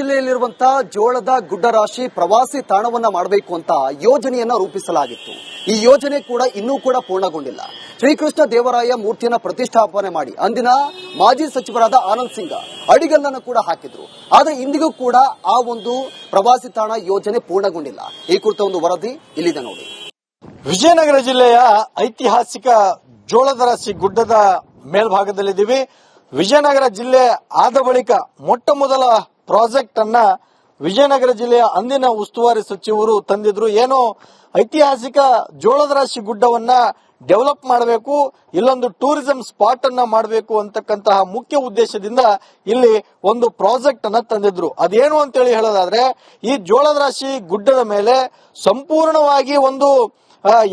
ಜಿಲ್ಲೆಯಲ್ಲಿರುವಂತಹ ಜೋಳದ ಗುಡ್ಡ ರಾಶಿ ಪ್ರವಾಸಿ ತಾಣವನ್ನ ಮಾಡಬೇಕು ಅಂತ ಯೋಜನೆಯನ್ನ ರೂಪಿಸಲಾಗಿತ್ತು. ಈ ಯೋಜನೆ ಕೂಡ ಇನ್ನೂ ಕೂಡ ಪೂರ್ಣಗೊಂಡಿಲ್ಲ. ಶ್ರೀಕೃಷ್ಣ ದೇವರಾಯ ಮೂರ್ತಿಯನ್ನ ಪ್ರತಿಷ್ಠಾಪನೆ ಮಾಡಿ ಅಂದಿನ ಮಾಜಿ ಸಚಿವರಾದ ಆನಂದ್ ಸಿಂಗ್ ಅಡಿಗಲ್ಲನ್ನು ಕೂಡ ಹಾಕಿದ್ರು. ಆದ್ರೆ ಇಂದಿಗೂ ಕೂಡ ಆ ಒಂದು ಪ್ರವಾಸಿ ತಾಣ ಯೋಜನೆ ಪೂರ್ಣಗೊಂಡಿಲ್ಲ. ಈ ಕುರಿತ ಒಂದು ವರದಿ ಇಲ್ಲಿದೆ ನೋಡಿ. ವಿಜಯನಗರ ಜಿಲ್ಲೆಯ ಐತಿಹಾಸಿಕ ಜೋಳದ ರಾಶಿ ಗುಡ್ಡದ ಮೇಲ್ಭಾಗದಲ್ಲಿದ್ದೀವಿ. ವಿಜಯನಗರ ಜಿಲ್ಲೆ ಆದ ಬಳಿಕ ಮೊಟ್ಟ ಮೊದಲ ಪ್ರಾಜೆಕ್ಟ್ ಅನ್ನ ವಿಜಯನಗರ ಜಿಲ್ಲೆಯ ಅಂದಿನ ಉಸ್ತುವಾರಿ ಸಚಿವರು ತಂದಿದ್ರು. ಏನೋ ಐತಿಹಾಸಿಕ ಜೋಳದ ರಾಶಿ ಗುಡ್ಡವನ್ನ ಡೆವಲಪ್ ಮಾಡಬೇಕು, ಇಲ್ಲೊಂದು ಟೂರಿಸಂ ಸ್ಪಾಟ್ ಅನ್ನ ಮಾಡಬೇಕು ಅಂತಕ್ಕಂತಹ ಮುಖ್ಯ ಉದ್ದೇಶದಿಂದ ಇಲ್ಲಿ ಒಂದು ಪ್ರಾಜೆಕ್ಟ್ ಅನ್ನ ತಂದಿದ್ರು. ಅದೇನು ಅಂತೇಳಿ ಹೇಳೋದಾದ್ರೆ, ಈ ಜೋಳದ ರಾಶಿ ಗುಡ್ಡದ ಮೇಲೆ ಸಂಪೂರ್ಣವಾಗಿ ಒಂದು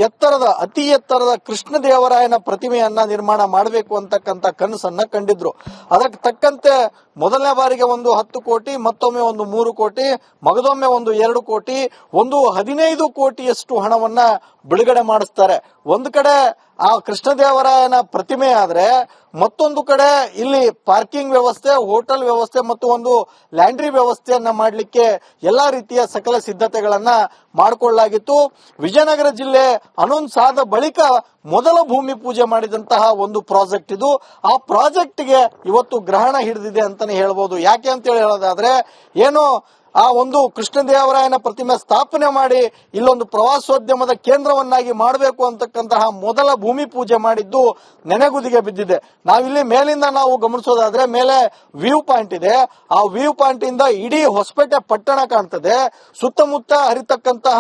ಎತ್ತರದ, ಅತಿ ಎತ್ತರದ ಕೃಷ್ಣ ದೇವರಾಯನ ಪ್ರತಿಮೆಯನ್ನ ನಿರ್ಮಾಣ ಮಾಡಬೇಕು ಅಂತಕ್ಕಂತ ಕನಸನ್ನ ಕಂಡಿದ್ರು. ಅದಕ್ಕೆ ತಕ್ಕಂತೆ ಮೊದಲನೇ ಬಾರಿಗೆ ಒಂದು ಹತ್ತು ಕೋಟಿ, ಮತ್ತೊಮ್ಮೆ ಒಂದು ಮೂರು ಕೋಟಿ, ಮಗದೊಮ್ಮೆ ಒಂದು ಎರಡು ಕೋಟಿ, ಒಂದು ಹದಿನೈದು ಕೋಟಿಯಷ್ಟು ಹಣವನ್ನ ಬಿಡುಗಡೆ ಮಾಡಿಸ್ತಾರೆ. ಒಂದು ಕಡೆ ಆ ಕೃಷ್ಣದೇವರಾಯನ ಪ್ರತಿಮೆ ಆದ್ರೆ ಮತ್ತೊಂದು ಕಡೆ ಇಲ್ಲಿ ಪಾರ್ಕಿಂಗ್ ವ್ಯವಸ್ಥೆ, ಹೋಟೆಲ್ ವ್ಯವಸ್ಥೆ ಮತ್ತು ಒಂದು ಲ್ಯಾಂಡ್ರಿ ವ್ಯವಸ್ಥೆಯನ್ನ ಮಾಡಲಿಕ್ಕೆ ಎಲ್ಲಾ ರೀತಿಯ ಸಕಲ ಸಿದ್ಧತೆಗಳನ್ನ ಮಾಡಿಕೊಳ್ಳಲಾಗಿತ್ತು. ವಿಜಯನಗರ ಜಿಲ್ಲೆ ಅನೌನ್ಸ್ ಬಳಿಕ ಮೊದಲ ಭೂಮಿ ಪೂಜೆ ಮಾಡಿದಂತಹ ಒಂದು ಪ್ರಾಜೆಕ್ಟ್ ಇದು. ಆ ಪ್ರಾಜೆಕ್ಟ್ಗೆ ಇವತ್ತು ಗ್ರಹಣ ಹಿಡಿದಿದೆ ಅಂತಾನೆ ಹೇಳ್ಬೋದು. ಯಾಕೆ ಅಂತೇಳಿ ಹೇಳೋದಾದ್ರೆ, ಏನು ಆ ಒಂದು ಕೃಷ್ಣದೇವರಾಯನ ಪ್ರತಿಮೆ ಸ್ಥಾಪನೆ ಮಾಡಿ ಇಲ್ಲೊಂದು ಪ್ರವಾಸೋದ್ಯಮದ ಕೇಂದ್ರವನ್ನಾಗಿ ಮಾಡಬೇಕು ಅಂತಕ್ಕಂತಹ ಮೊದಲ ಭೂಮಿ ಪೂಜೆ ಮಾಡಿದ್ದು ನೆನೆಗುದಿಗೆ ಬಿದ್ದಿದೆ. ನಾವಿಲ್ಲಿ ಮೇಲಿಂದ ನಾವು ಗಮನಿಸೋದಾದ್ರೆ ಮೇಲೆ ವ್ಯೂ ಪಾಯಿಂಟ್ ಇದೆ. ಆ ವ್ಯೂ ಪಾಯಿಂಟ್ ಇಂದ ಇಡೀ ಹೊಸಪೇಟೆ ಪಟ್ಟಣ ಕಾಣ್ತದೆ. ಸುತ್ತಮುತ್ತ ಹರಿತಕ್ಕಂತಹ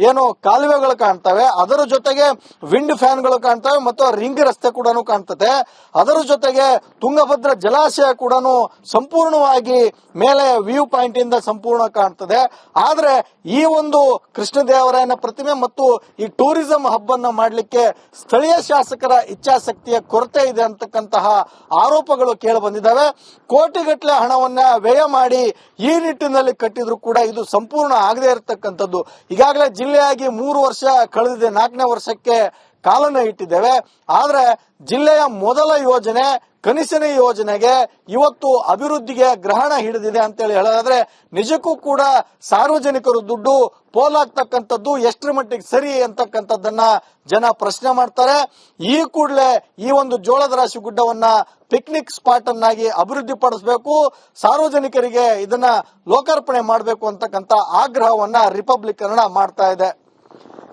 ಏನು ಕಾಲುವೆಗಳು ಕಾಣ್ತವೆ. ಅದರ ಜೊತೆಗೆ ವಿಂಡ್ ಫ್ಯಾನ್ಗಳು ಕಾಣ್ತವೆ ಮತ್ತು ರಿಂಗ್ ರಸ್ತೆ ಕೂಡ ಕಾಣ್ತದೆ. ಅದರ ಜೊತೆಗೆ ತುಂಗಭದ್ರ ಜಲಾಶಯ ಕೂಡ ಸಂಪೂರ್ಣವಾಗಿ ಮೇಲೆ ವ್ಯೂ ಪಾಯಿಂಟ್ ಇಂದ ಸಂಪೂರ್ಣ ಕಾಣ್ತದೆ. ಆದ್ರೆ ಈ ಒಂದು ಕೃಷ್ಣದೇವರಾಯನ ಪ್ರತಿಮೆ ಮತ್ತು ಈ ಟೂರಿಸಂ ಹಬ್ ಅನ್ನ ಮಾಡಲಿಕ್ಕೆ ಸ್ಥಳೀಯ ಶಾಸಕರ ಇಚ್ಛಾಶಕ್ತಿಯ ಕೊರತೆ ಇದೆ ಅಂತಕ್ಕಂತಹ ಆರೋಪಗಳು ಕೇಳಿ ಬಂದಿದ್ದಾವೆ. ಕೋಟಿಗಟ್ಟಲೆ ಹಣವನ್ನ ವ್ಯಯ ಮಾಡಿ ಈ ನಿಟ್ಟಿನಲ್ಲಿ ಕಟ್ಟಿದ್ರು ಕೂಡ ಇದು ಸಂಪೂರ್ಣ ಆಗದೆ ಇರತಕ್ಕಂಥದ್ದು. ಈಗಾಗಲೇ ಜಿಲ್ಲೆಯಾಗಿ ಮೂರು ವರ್ಷ ಕಳೆದಿದೆ. ನಾಲ್ಕನೇ ವರ್ಷಕ್ಕೆ ಕಾಲನ್ನ ಇಟ್ಟಿದ್ದೇವೆ. ಆದರೆ ಜಿಲ್ಲೆಯ ಮೊದಲ ಯೋಜನೆ, ಕನಿಷ್ಠನ ಯೋಜನೆಗೆ ಇವತ್ತು ಅಭಿವೃದ್ಧಿಗೆ ಗ್ರಹಣ ಹಿಡಿದಿದೆ ಅಂತೇಳಿ ಹೇಳೋದಾದ್ರೆ ನಿಜಕ್ಕೂ ಕೂಡ ಸಾರ್ವಜನಿಕರು ದುಡ್ಡು ಪೋಲಾಗ್ತಕ್ಕಂಥದ್ದು ಎಷ್ಟರ ಮಟ್ಟಿಗೆ ಸರಿ ಅಂತಕ್ಕಂಥದ್ದನ್ನ ಜನ ಪ್ರಶ್ನೆ ಮಾಡ್ತಾರೆ. ಈ ಕೂಡಲೇ ಈ ಒಂದು ಜೋಳದ ರಾಶಿ ಗುಡ್ಡವನ್ನ ಪಿಕ್ನಿಕ್ ಸ್ಪಾಟ್ ಅನ್ನಾಗಿ ಅಭಿವೃದ್ಧಿ ಸಾರ್ವಜನಿಕರಿಗೆ ಇದನ್ನ ಲೋಕಾರ್ಪಣೆ ಮಾಡಬೇಕು ಅಂತಕ್ಕಂಥ ಆಗ್ರಹವನ್ನ ರಿಪಬ್ಲಿಕ್ ಕನ್ನಡ ಮಾಡ್ತಾ ಇದೆ.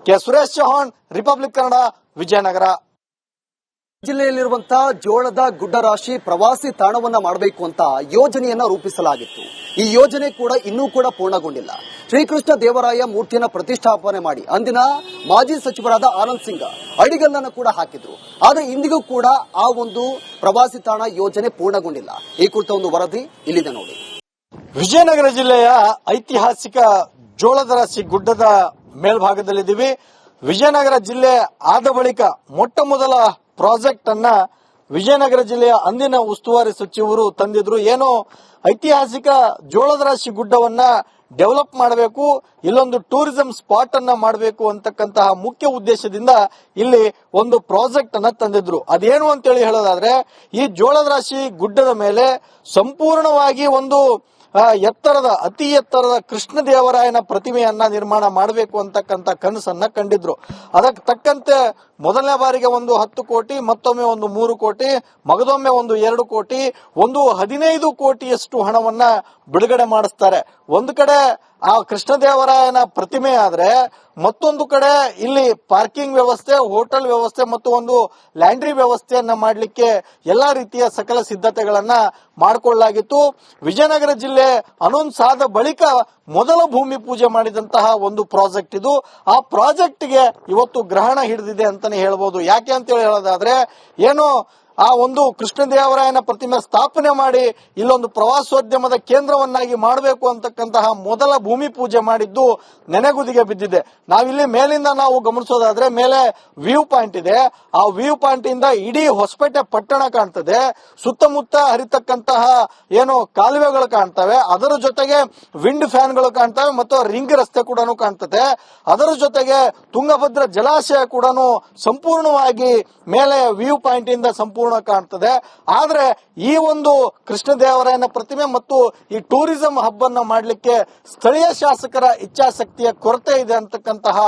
ಕೆ. ಸುರೇಶ್ ಚೌಹಾಣ್ ರಿಪಬ್ಲಿಕ್ ಕನ್ನಡ ವಿಜಯನಗರ. ಜಿಲ್ಲೆಯಲ್ಲಿರುವಂತಹ ಜೋಳದ ಗುಡ್ಡ ರಾಶಿ ಪ್ರವಾಸಿ ತಾಣವನ್ನ ಮಾಡಬೇಕು ಅಂತ ಯೋಜನೆಯನ್ನ ರೂಪಿಸಲಾಗಿತ್ತು. ಈ ಯೋಜನೆ ಕೂಡ ಇನ್ನೂ ಕೂಡ ಪೂರ್ಣಗೊಂಡಿಲ್ಲ. ಶ್ರೀಕೃಷ್ಣ ದೇವರಾಯ ಮೂರ್ತಿಯನ್ನ ಪ್ರತಿಷ್ಠಾಪನೆ ಮಾಡಿ ಅಂದಿನ ಮಾಜಿ ಸಚಿವರಾದ ಆನಂದ್ ಸಿಂಗ್ ಅಡಿಗಲ್ಲನ್ನು ಕೂಡ ಹಾಕಿದ್ರು. ಆದ್ರೆ ಇಂದಿಗೂ ಕೂಡ ಆ ಒಂದು ಪ್ರವಾಸಿ ತಾಣ ಯೋಜನೆ ಪೂರ್ಣಗೊಂಡಿಲ್ಲ. ಈ ಕುರಿತ ಒಂದು ವರದಿ ಇಲ್ಲಿದೆ ನೋಡಿ. ವಿಜಯನಗರ ಜಿಲ್ಲೆಯ ಐತಿಹಾಸಿಕ ಜೋಳದ ರಾಶಿ ಗುಡ್ಡದ ಮೇಲ್ಭಾಗದಲ್ಲಿದ್ದೀವಿ. ವಿಜಯನಗರ ಜಿಲ್ಲೆ ಆದ ಬಳಿಕ ಮೊಟ್ಟ ಮೊದಲ ಪ್ರಾಜೆಕ್ಟ್ ಅನ್ನ ವಿಜಯನಗರ ಜಿಲ್ಲೆಯ ಅಂದಿನ ಉಸ್ತುವಾರಿ ಸಚಿವರು ತಂದಿದ್ರು. ಏನೋ ಐತಿಹಾಸಿಕ ಜೋಳದ ರಾಶಿ ಗುಡ್ಡವನ್ನ ಡೆವಲಪ್ ಮಾಡಬೇಕು, ಇಲ್ಲೊಂದು ಟೂರಿಸಂ ಸ್ಪಾಟ್ ಅನ್ನ ಮಾಡಬೇಕು ಅಂತಕ್ಕಂತಹ ಮುಖ್ಯ ಉದ್ದೇಶದಿಂದ ಇಲ್ಲಿ ಒಂದು ಪ್ರಾಜೆಕ್ಟ್ ಅನ್ನ ತಂದಿದ್ರು. ಅದೇನು ಅಂತೇಳಿ ಹೇಳೋದಾದ್ರೆ, ಈ ಜೋಳದ ರಾಶಿ ಗುಡ್ಡದ ಮೇಲೆ ಸಂಪೂರ್ಣವಾಗಿ ಒಂದು ಎತ್ತರದ, ಅತಿ ಎತ್ತರದ ಕೃಷ್ಣ ದೇವರಾಯನ ಪ್ರತಿಮೆಯನ್ನ ನಿರ್ಮಾಣ ಮಾಡಬೇಕು ಅಂತಕ್ಕಂಥ ಕನಸನ್ನ ಕಂಡಿದ್ರು. ಅದಕ್ಕೆ ತಕ್ಕಂತೆ ಮೊದಲನೇ ಬಾರಿಗೆ ಒಂದು ಹತ್ತು ಕೋಟಿ, ಮತ್ತೊಮ್ಮೆ ಒಂದು ಮೂರು ಕೋಟಿ, ಮಗದೊಮ್ಮೆ ಒಂದು ಎರಡು ಕೋಟಿ, ಒಂದು ಹದಿನೈದು ಕೋಟಿಯಷ್ಟು ಹಣವನ್ನ ಬಿಡುಗಡೆ ಮಾಡಿಸ್ತಾರೆ. ಒಂದು ಕಡೆ ಆ ಕೃಷ್ಣದೇವರಾಯನ ಪ್ರತಿಮೆ ಆದ್ರೆ ಮತ್ತೊಂದು ಕಡೆ ಇಲ್ಲಿ ಪಾರ್ಕಿಂಗ್ ವ್ಯವಸ್ಥೆ, ಹೋಟೆಲ್ ವ್ಯವಸ್ಥೆ ಮತ್ತು ಒಂದು ಲ್ಯಾಂಡ್ರಿ ವ್ಯವಸ್ಥೆಯನ್ನ ಮಾಡಲಿಕ್ಕೆ ಎಲ್ಲಾ ರೀತಿಯ ಸಕಲ ಸಿದ್ಧತೆಗಳನ್ನ ಮಾಡಿಕೊಳ್ಳಲಾಗಿತ್ತು. ವಿಜಯನಗರ ಜಿಲ್ಲೆ ಅನೌನ್ಸ್ ಬಳಿಕ ಮೊದಲ ಭೂಮಿ ಪೂಜೆ ಮಾಡಿದಂತಹ ಒಂದು ಪ್ರಾಜೆಕ್ಟ್ ಇದು. ಆ ಪ್ರಾಜೆಕ್ಟ್ಗೆ ಇವತ್ತು ಗ್ರಹಣ ಹಿಡಿದಿದೆ ಅಂತಾನೆ ಹೇಳ್ಬೋದು. ಯಾಕೆ ಅಂತೇಳಿ ಹೇಳೋದಾದ್ರೆ, ಏನು ಆ ಒಂದು ಕೃಷ್ಣದೇವರಾಯನ ಪ್ರತಿಮೆ ಸ್ಥಾಪನೆ ಮಾಡಿ ಇಲ್ಲೊಂದು ಪ್ರವಾಸೋದ್ಯಮದ ಕೇಂದ್ರವನ್ನಾಗಿ ಮಾಡಬೇಕು ಅಂತಕ್ಕಂತಹ ಮೊದಲ ಭೂಮಿ ಪೂಜೆ ಮಾಡಿದ್ದು ನೆನೆಗುದಿಗೆ ಬಿದ್ದಿದೆ. ನಾವಿಲ್ಲಿ ಮೇಲಿಂದ ನಾವು ಗಮನಿಸೋದಾದ್ರೆ ಮೇಲೆ ವ್ಯೂ ಪಾಯಿಂಟ್ ಇದೆ. ಆ ವ್ಯೂ ಪಾಯಿಂಟ್ ಇಂದ ಇಡೀ ಹೊಸಪೇಟೆ ಪಟ್ಟಣ ಕಾಣ್ತದೆ. ಸುತ್ತಮುತ್ತ ಹರಿತಕ್ಕಂತಹ ಏನು ಕಾಲುವೆಗಳು ಕಾಣ್ತವೆ. ಅದರ ಜೊತೆಗೆ ವಿಂಡ್ ಫ್ಯಾನ್ಗಳು ಕಾಣ್ತವೆ ಮತ್ತು ರಿಂಗ್ ರಸ್ತೆ ಕೂಡ ಕಾಣ್ತದೆ. ಅದರ ಜೊತೆಗೆ ತುಂಗಭದ್ರ ಜಲಾಶಯ ಕೂಡ ಸಂಪೂರ್ಣವಾಗಿ ಮೇಲೆ ವ್ಯೂ ಪಾಯಿಂಟ್ ಇಂದ ಸಂಪೂರ್ಣ ಸಂಪೂರ್ಣ ಕಾಣ್ತದೆ. ಆದ್ರೆ ಈ ಒಂದು ಕೃಷ್ಣದೇವರಾಯನ ಪ್ರತಿಮೆ ಮತ್ತು ಈ ಟೂರಿಸಂ ಹಬ್ ಅನ್ನ ಮಾಡಲಿಕ್ಕೆ ಸ್ಥಳೀಯ ಶಾಸಕರ ಇಚ್ಛಾಶಕ್ತಿಯ ಕೊರತೆ ಇದೆ ಅಂತಕ್ಕಂತಹ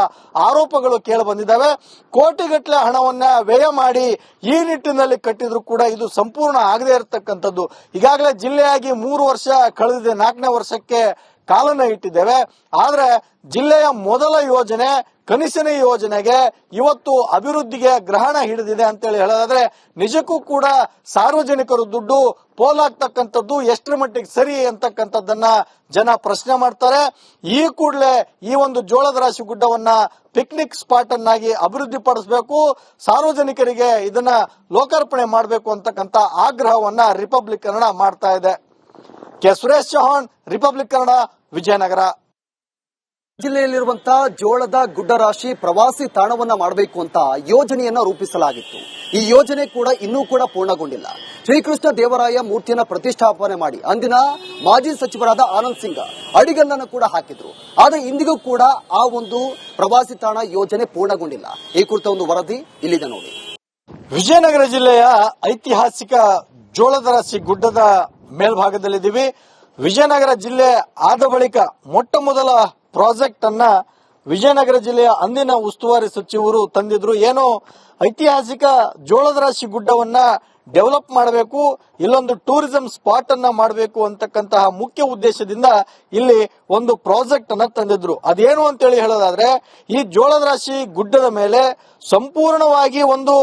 ಆರೋಪಗಳು ಕೇಳಿ ಬಂದಿದ್ದಾವೆ. ಕೋಟಿಗಟ್ಟಲೆ ಹಣವನ್ನ ವ್ಯಯ ಮಾಡಿ ಈ ನಿಟ್ಟಿನಲ್ಲಿ ಕಟ್ಟಿದ್ರು ಕೂಡ ಇದು ಸಂಪೂರ್ಣ ಆಗದೆ ಇರತಕ್ಕಂಥದ್ದು. ಈಗಾಗಲೇ ಜಿಲ್ಲೆಯಾಗಿ ಮೂರು ವರ್ಷ ಕಳೆದಿದೆ. ನಾಲ್ಕನೇ ವರ್ಷಕ್ಕೆ ಕಾಲನ್ನ ಇಟ್ಟಿದ್ದೇವೆ. ಆದ್ರೆ ಜಿಲ್ಲೆಯ ಮೊದಲ ಯೋಜನೆ ಕನಸಿನ ಯೋಜನೆಗೆ ಇವತ್ತು ಅಭಿವೃದ್ಧಿಗೆ ಗ್ರಹಣ ಹಿಡಿದಿದೆ ಅಂತೇಳಿ ಹೇಳೋದಾದ್ರೆ, ನಿಜಕ್ಕೂ ಕೂಡ ಸಾರ್ವಜನಿಕರು ದುಡ್ಡು ಪೋಲಾಗ್ತಕ್ಕಂಥದ್ದು ಎಷ್ಟರ ಮಟ್ಟಿಗೆ ಸರಿ ಅಂತಕ್ಕಂಥದ್ದನ್ನ ಜನ ಪ್ರಶ್ನೆ ಮಾಡ್ತಾರೆ. ಈ ಕೂಡಲೇ ಈ ಒಂದು ಜೋಳದ ರಾಶಿ ಗುಡ್ಡವನ್ನ ಪಿಕ್ನಿಕ್ ಸ್ಪಾಟ್ ಅನ್ನಾಗಿ ಅಭಿವೃದ್ಧಿ ಸಾರ್ವಜನಿಕರಿಗೆ ಇದನ್ನ ಲೋಕಾರ್ಪಣೆ ಮಾಡಬೇಕು ಅಂತಕ್ಕಂಥ ಆಗ್ರಹವನ್ನ ರಿಪಬ್ಲಿಕ್ ಕನ್ನಡ ಮಾಡ್ತಾ ಇದೆ. K Suresh Chauhan Republic Kannada Vijayanagara. ಜಿಲ್ಲೆಯಲ್ಲಿರುವಂತಹ ಜೋಳದ ಗುಡ್ಡ ರಾಶಿ ಪ್ರವಾಸಿ ತಾಣವನ್ನ ಮಾಡಬೇಕು ಅಂತ ಯೋಜನೆಯನ್ನ ರೂಪಿಸಲಾಗಿತ್ತು. ಈ ಯೋಜನೆ ಕೂಡ ಇನ್ನೂ ಕೂಡ ಪೂರ್ಣಗೊಂಡಿಲ್ಲ. ಶ್ರೀಕೃಷ್ಣ ದೇವರಾಯ ಮೂರ್ತಿಯನ್ನ ಪ್ರತಿಷ್ಠಾಪನೆ ಮಾಡಿ ಅಂದಿನ ಮಾಜಿ ಸಚಿವರಾದ ಆನಂದ್ ಸಿಂಗ್ ಅಡಿಗಲ್ಲನ್ನು ಕೂಡ ಹಾಕಿದ್ರು. ಆದ್ರೆ ಇಂದಿಗೂ ಕೂಡ ಆ ಒಂದು ಪ್ರವಾಸಿ ತಾಣ ಯೋಜನೆ ಪೂರ್ಣಗೊಂಡಿಲ್ಲ. ಈ ಕುರಿತ ಒಂದು ವರದಿ ಇಲ್ಲಿದೆ ನೋಡಿ. ವಿಜಯನಗರ ಜಿಲ್ಲೆಯ ಐತಿಹಾಸಿಕ ಜೋಳದ ರಾಶಿ ಗುಡ್ಡದ ಮೇಲ್ಭಾಗದಲ್ಲಿದ್ದೀವಿ. ವಿಜಯನಗರ ಜಿಲ್ಲೆ ಆದ ಬಳಿಕ ಮೊಟ್ಟ ಮೊದಲ ಪ್ರಾಜೆಕ್ಟ್ ಅನ್ನ ವಿಜಯನಗರ ಜಿಲ್ಲೆಯ ಅಂದಿನ ಉಸ್ತುವಾರಿ ಸಚಿವರು ತಂದಿದ್ರು. ಏನು ಐತಿಹಾಸಿಕ ಜೋಳದ ರಾಶಿ ಗುಡ್ಡವನ್ನ ಡೆವಲಪ್ ಮಾಡಬೇಕು, ಇಲ್ಲೊಂದು ಟೂರಿಸಂ ಸ್ಪಾಟ್ ಅನ್ನ ಮಾಡಬೇಕು ಅಂತಕ್ಕಂತಹ ಮುಖ್ಯ ಉದ್ದೇಶದಿಂದ ಇಲ್ಲಿ ಒಂದು ಪ್ರಾಜೆಕ್ಟ್ ಅನ್ನ ತಂದಿದ್ರು. ಅದೇನು ಅಂತೇಳಿ ಹೇಳೋದಾದ್ರೆ, ಈ ಜೋಳದ ರಾಶಿ ಗುಡ್ಡದ ಮೇಲೆ ಸಂಪೂರ್ಣವಾಗಿ ಒಂದು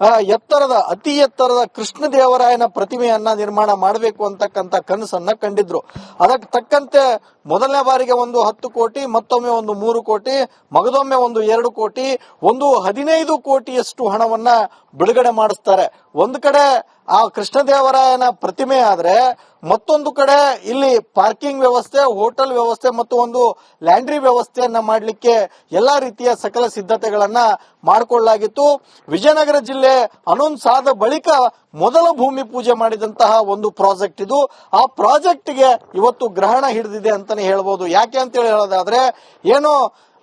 ಎತ್ತರದ, ಅತಿ ಎತ್ತರದ ಕೃಷ್ಣ ದೇವರಾಯನ ಪ್ರತಿಮೆಯನ್ನ ನಿರ್ಮಾಣ ಮಾಡಬೇಕು ಅಂತಕ್ಕಂಥ ಕನಸನ್ನ ಕಂಡಿದ್ರು. ಅದಕ್ಕೆ ತಕ್ಕಂತೆ ಮೊದಲನೇ ಬಾರಿಗೆ ಒಂದು ಹತ್ತು ಕೋಟಿ, ಮತ್ತೊಮ್ಮೆ ಒಂದು ಮೂರು ಕೋಟಿ, ಮಗದೊಮ್ಮೆ ಒಂದು ಎರಡು ಕೋಟಿ, ಒಂದು ಹದಿನೈದು ಕೋಟಿಯಷ್ಟು ಹಣವನ್ನ ಬಿಡುಗಡೆ ಮಾಡಿಸ್ತಾರೆ. ಒಂದು ಕಡೆ ಆ ಕೃಷ್ಣದೇವರಾಯನ ಪ್ರತಿಮೆ ಆದ್ರೆ ಮತ್ತೊಂದು ಕಡೆ ಇಲ್ಲಿ ಪಾರ್ಕಿಂಗ್ ವ್ಯವಸ್ಥೆ, ಹೋಟೆಲ್ ವ್ಯವಸ್ಥೆ ಮತ್ತು ಒಂದು ಲ್ಯಾಂಡ್ರಿ ವ್ಯವಸ್ಥೆಯನ್ನ ಮಾಡಲಿಕ್ಕೆ ಎಲ್ಲಾ ರೀತಿಯ ಸಕಲ ಸಿದ್ಧತೆಗಳನ್ನ ಮಾಡಿಕೊಳ್ಳಲಾಗಿತ್ತು. ವಿಜಯನಗರ ಜಿಲ್ಲೆ ಅನೌನ್ಸ್ ಬಳಿಕ ಮೊದಲ ಭೂಮಿ ಪೂಜೆ ಮಾಡಿದಂತಹ ಒಂದು ಪ್ರಾಜೆಕ್ಟ್ ಇದು. ಆ ಪ್ರಾಜೆಕ್ಟ್ಗೆ ಇವತ್ತು ಗ್ರಹಣ ಹಿಡಿದಿದೆ ಅಂತಾನೆ ಹೇಳ್ಬೋದು. ಯಾಕೆ ಅಂತೇಳಿ ಹೇಳೋದಾದ್ರೆ, ಏನು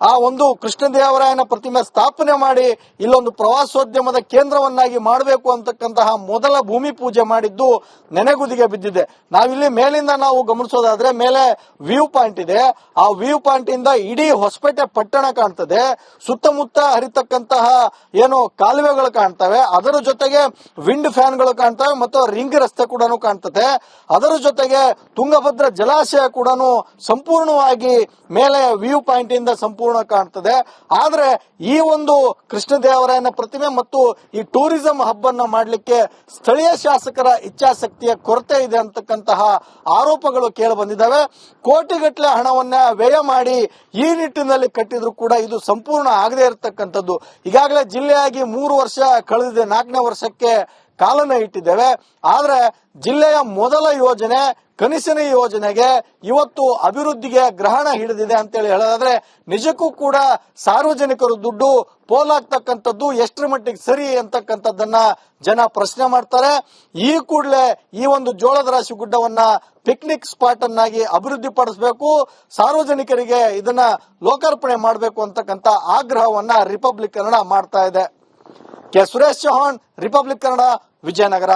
ಆ ಒಂದು ಕೃಷ್ಣದೇವರಾಯನ ಪ್ರತಿಮೆ ಸ್ಥಾಪನೆ ಮಾಡಿ ಇಲ್ಲೊಂದು ಪ್ರವಾಸೋದ್ಯಮದ ಕೇಂದ್ರವನ್ನಾಗಿ ಮಾಡಬೇಕು ಅಂತಕ್ಕಂತಹ ಮೊದಲ ಭೂಮಿ ಪೂಜೆ ಮಾಡಿದ್ದು ನೆನೆಗುದಿಗೆ ಬಿದ್ದಿದೆ. ನಾವಿಲ್ಲಿ ಮೇಲಿಂದ ನಾವು ಗಮನಿಸೋದಾದ್ರೆ ಮೇಲೆ ವ್ಯೂ ಪಾಯಿಂಟ್ ಇದೆ. ಆ ವ್ಯೂ ಪಾಯಿಂಟ್ ಇಂದ ಇಡೀ ಹೊಸಪೇಟೆ ಪಟ್ಟಣ ಕಾಣ್ತದೆ. ಸುತ್ತಮುತ್ತ ಹರಿತಕ್ಕಂತಹ ಏನು ಕಾಲುವೆಗಳು ಕಾಣ್ತವೆ. ಅದರ ಜೊತೆಗೆ ವಿಂಡ್ ಫ್ಯಾನ್ಗಳು ಕಾಣ್ತವೆ ಮತ್ತು ರಿಂಗ್ ರಸ್ತೆ ಕೂಡ ಕಾಣ್ತದೆ. ಅದರ ಜೊತೆಗೆ ತುಂಗಭದ್ರ ಜಲಾಶಯ ಕೂಡ ಸಂಪೂರ್ಣವಾಗಿ ಮೇಲೆ ವ್ಯೂ ಪಾಯಿಂಟ್ ಇಂದ ಸಂಪೂರ್ಣ ಕಾಣ್ತದೆ. ಆದ್ರೆ ಈ ಒಂದು ಕೃಷ್ಣದೇವರಾಯನ ಪ್ರತಿಮೆ ಮತ್ತು ಈ ಟೂರಿಸಂ ಹಬ್ ಅನ್ನ ಮಾಡಲಿಕ್ಕೆ ಸ್ಥಳೀಯ ಶಾಸಕರ ಇಚ್ಛಾಶಕ್ತಿಯ ಕೊರತೆ ಇದೆ ಅಂತಕ್ಕಂತಹ ಆರೋಪಗಳು ಕೇಳಿ ಬಂದಿದ್ದಾವೆ. ಕೋಟಿಗಟ್ಟಲೆ ಹಣವನ್ನ ವ್ಯಯ ಮಾಡಿ ಈ ನಿಟ್ಟಿನಲ್ಲಿ ಕಟ್ಟಿದ್ರು ಕೂಡ ಇದು ಸಂಪೂರ್ಣ ಆಗದೆ ಇರತಕ್ಕಂಥದ್ದು. ಈಗಾಗಲೇ ಜಿಲ್ಲೆಯಾಗಿ ಮೂರು ವರ್ಷ ಕಳೆದಿದೆ. ನಾಲ್ಕನೇ ವರ್ಷಕ್ಕೆ ಕಾಲನ್ನ ಇಟ್ಟಿದ್ದೇವೆ. ಆದರೆ ಜಿಲ್ಲೆಯ ಮೊದಲ ಯೋಜನೆ, ಕನಸಿನ ಯೋಜನೆಗೆ ಇವತ್ತು ಅಭಿವೃದ್ಧಿಗೆ ಗ್ರಹಣ ಹಿಡಿದಿದೆ ಅಂತೇಳಿ ಹೇಳೋದಾದ್ರೆ, ನಿಜಕ್ಕೂ ಕೂಡ ಸಾರ್ವಜನಿಕರು ದುಡ್ಡು ಪೋಲಾಗ್ತಕ್ಕಂಥದ್ದು ಎಷ್ಟರ ಮಟ್ಟಿಗೆ ಸರಿ ಅಂತಕ್ಕಂಥದ್ದನ್ನ ಜನ ಪ್ರಶ್ನೆ ಮಾಡ್ತಾರೆ. ಈ ಕೂಡಲೇ ಈ ಒಂದು ಜೋಳದ ರಾಶಿ ಗುಡ್ಡವನ್ನ ಪಿಕ್ನಿಕ್ ಸ್ಪಾಟ್ ಅನ್ನಾಗಿ ಅಭಿವೃದ್ಧಿ ಸಾರ್ವಜನಿಕರಿಗೆ ಇದನ್ನ ಲೋಕಾರ್ಪಣೆ ಮಾಡಬೇಕು ಅಂತಕ್ಕಂಥ ಆಗ್ರಹವನ್ನ ರಿಪಬ್ಲಿಕ್ ಕನ್ನಡ ಮಾಡ್ತಾ ಇದೆ. K Suresh Chauhan Republic Kannada Vijayanagara.